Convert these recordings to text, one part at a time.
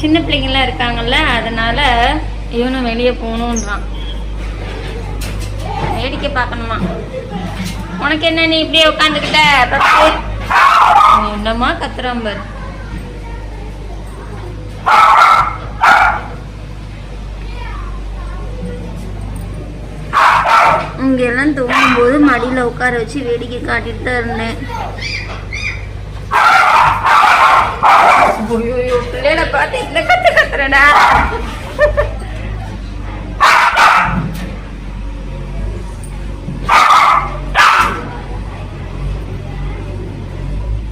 சின்ன பிள்ளைங்களாம் இருக்காங்கல்ல அதனால இவனும் வெளியே போகணுன்றான். வேடிக்கை பார்க்கணுமா? உனக்கு என்ன நீ இப்படியே உட்காந்துக்கிட்ட? பத்து. என்னம்மா கத்துறான் பாரு. இங்க எல்லாம் தூங்கும் போது மடியில உட்கார வச்சு வேடிக்கை காட்டிட்டு தான் இருந்தேன். ஐயோ பிள்ளைட பார்த்து இந்த கத்து கத்துறடா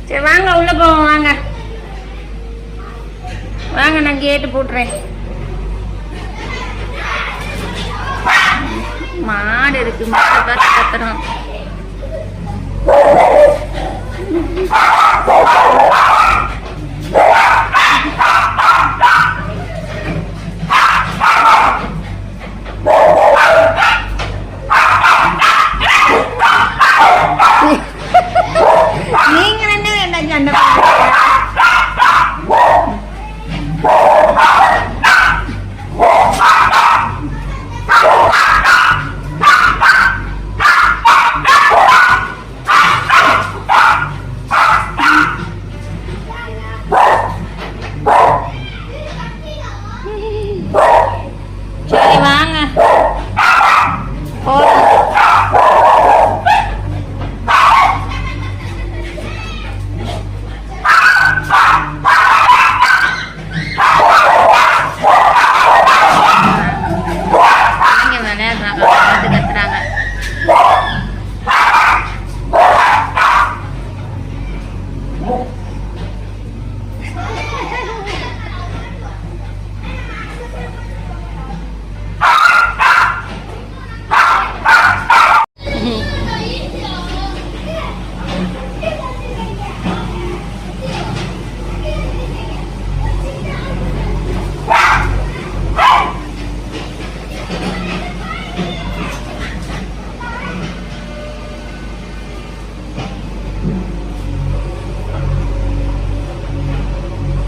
சரி வாங்க உள்ள போவோம் வாங்க. வாங்க நான் கேட்டு போட்டுறேன். மாடு இருக்கு மாடு பார்த்து கத்துறோம் நீங்க ரெண்டு என்ன சண்டை போடுறீங்க? சரி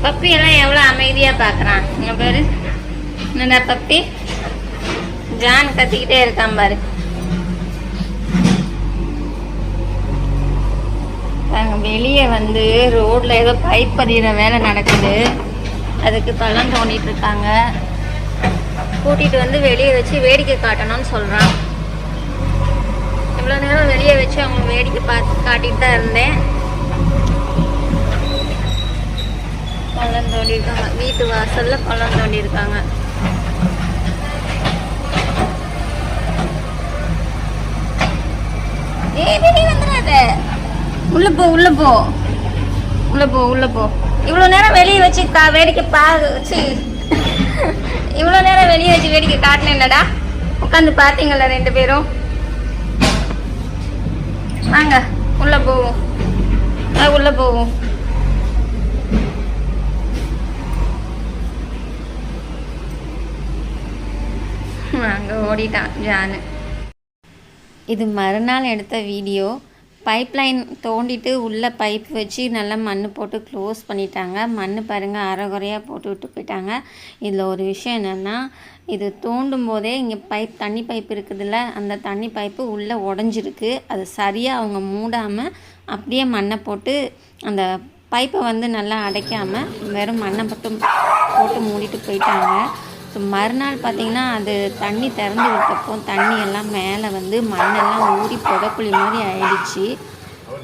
பப்பி எல்லாம் எவ்வளோ அமைதியாக பார்க்குறான் எங்கள் பேர். என்னடா பப்பி? ஜான் கத்திக்கிட்டே இருக்கான் பாரு. நாங்கள் வெளியே வந்து ரோட்ல ஏதோ பைப் பதிகிற வேலை நடக்குது. அதுக்கு பள்ளம் தோண்டிட்டு இருக்காங்க. கூட்டிட்டு வந்து வெளியே வச்சு வேடிக்கை காட்டணும்னு சொல்றான். இவ்வளோ நேரம் வெளியே வச்சு அவங்க வேடிக்கை பார்த்து காட்டிட்டு தான் இருந்தேன். வீட்டு வாசல்ல பழம் தோண்டி இருக்காங்க உள்ள போ உள்ள போ. உள்ள போ உள்ள போ. இவ்வளோ நேரம் வெளியே வச்சு கா வேடிக்கை பா வச்சு இவ்வளோ நேரம் வெளியே வச்சு வேடிக்கை காட்டினேன்லடா உட்காந்து பார்த்தீங்களா ரெண்டு பேரும். வாங்க உள்ள போவோம். ஆ, உள்ள போவோம். ஓடிட்டான் ஜானு. இது மறுநாள் எடுத்த வீடியோ. பைப்லைன் தோண்டிட்டு உள்ளே பைப் வச்சு நல்லா மண் போட்டு க்ளோஸ் பண்ணிட்டாங்க. மண் பாருங்கள் அரைகுறையாக போட்டு விட்டு போயிட்டாங்க. இதில் ஒரு விஷயம் என்னென்னா இது தோண்டும் போதே இங்கே பைப் தண்ணி பைப் இருக்குதுல்ல அந்த தண்ணி பைப்பு உள்ளே உடஞ்சிருக்கு. அது சரியாக அவங்க மூடாமல் அப்படியே மண்ணை போட்டு அந்த பைப்பை வந்து நல்லா அடைக்காமல் வெறும் மண்ணை மட்டும் போட்டு மூடிட்டு போயிட்டாங்க. ஸோ மறுநாள் பார்த்தீங்கன்னா அது தண்ணி திறந்து விட்டப்போ தண்ணி எல்லாம் மேலே வந்து மண்ணெல்லாம் ஊறி புதக்குழி மாதிரி ஆயிடுச்சு.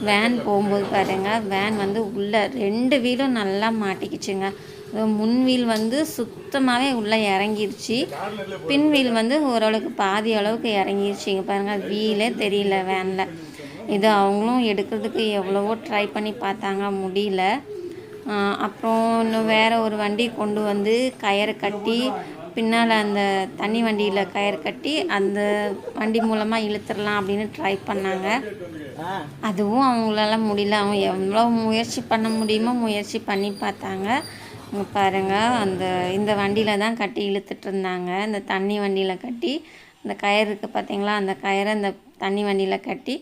வேன் போகும்போது பாருங்க வேன் வந்து உள்ளே ரெண்டு வீலும் நல்லா மாட்டிக்கிச்சுங்க. முன் வீல் வந்து சுத்தமாகவே உள்ளே இறங்கிருச்சு. பின் வீல் வந்து ஓரளவுக்கு பாதி அளவுக்கு இறங்கிருச்சுங்க. பாருங்கள் வீலே தெரியல வேனில் இது அவங்களும் எடுக்கிறதுக்கு எவ்வளவோ ட்ரை பண்ணி பார்த்தாங்க முடியல. அப்புறம் இன்னும் வேறு ஒரு வண்டி கொண்டு வந்து கயிறு கட்டி பின்னால் அந்த தண்ணி வண்டியில் கயிறு கட்டி அந்த வண்டி மூலமாக இழுத்துடலாம் அப்படின்னு ட்ரை பண்ணாங்க. அதுவும் அவங்களால முடியல. அவங்க எவ்வளோ முயற்சி பண்ண முடியுமோ முயற்சி பண்ணி பார்த்தாங்க. இங்க பாருங்க அந்த இந்த வண்டியில் தான் கட்டி இழுத்துட்டு இருந்தாங்க. இந்த தண்ணி வண்டியில் கட்டி இந்த கயிறுக்கு பார்த்தீங்களா அந்த கயிறை அந்த தண்ணி வண்டியில் கட்டி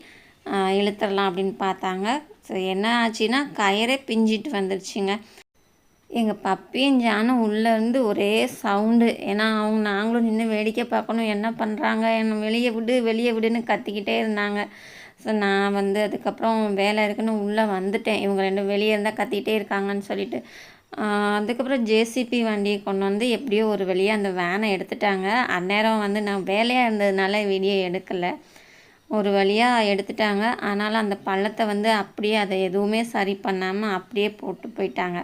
இழுத்துடலாம் அப்படின்னு பார்த்தாங்க. ஸோ என்ன ஆச்சுன்னா கயிறே பிஞ்சிட்டு வந்துடுச்சுங்க எங்கள் பப்பியும் ஜானும் உள்ளேருந்து ஒரே சவுண்டு. ஏன்னா அவங்க நாங்களும் நின்று வேடிக்கை பார்க்கணும். என்ன பண்ணுறாங்க என்ன வெளியே விடு வெளியே விடுன்னு கத்திக்கிட்டே இருந்தாங்க. ஸோ நான் வந்து அதுக்கப்புறம் வேலை இருக்குன்னு உள்ளே வந்துட்டேன். இவங்க ரெண்டு வெளியே இருந்தால் கத்திக்கிட்டே இருக்காங்கன்னு சொல்லிட்டு. அதுக்கப்புறம் ஜேசிபி வண்டியை கொண்டு வந்து எப்படியோ ஒரு வழியாக அந்த வேனை எடுத்துட்டாங்க. அந்நேரம் வந்து நான் வேலையாக இருந்ததுனால வீடியோ எடுக்கலை. ஒரு வழியாக எடுத்துட்டாங்க. ஆனாலும் அந்த பள்ளத்தை வந்து அப்படியே அதை எதுவுமே சரி பண்ணாமல் அப்படியே போட்டு போயிட்டாங்க.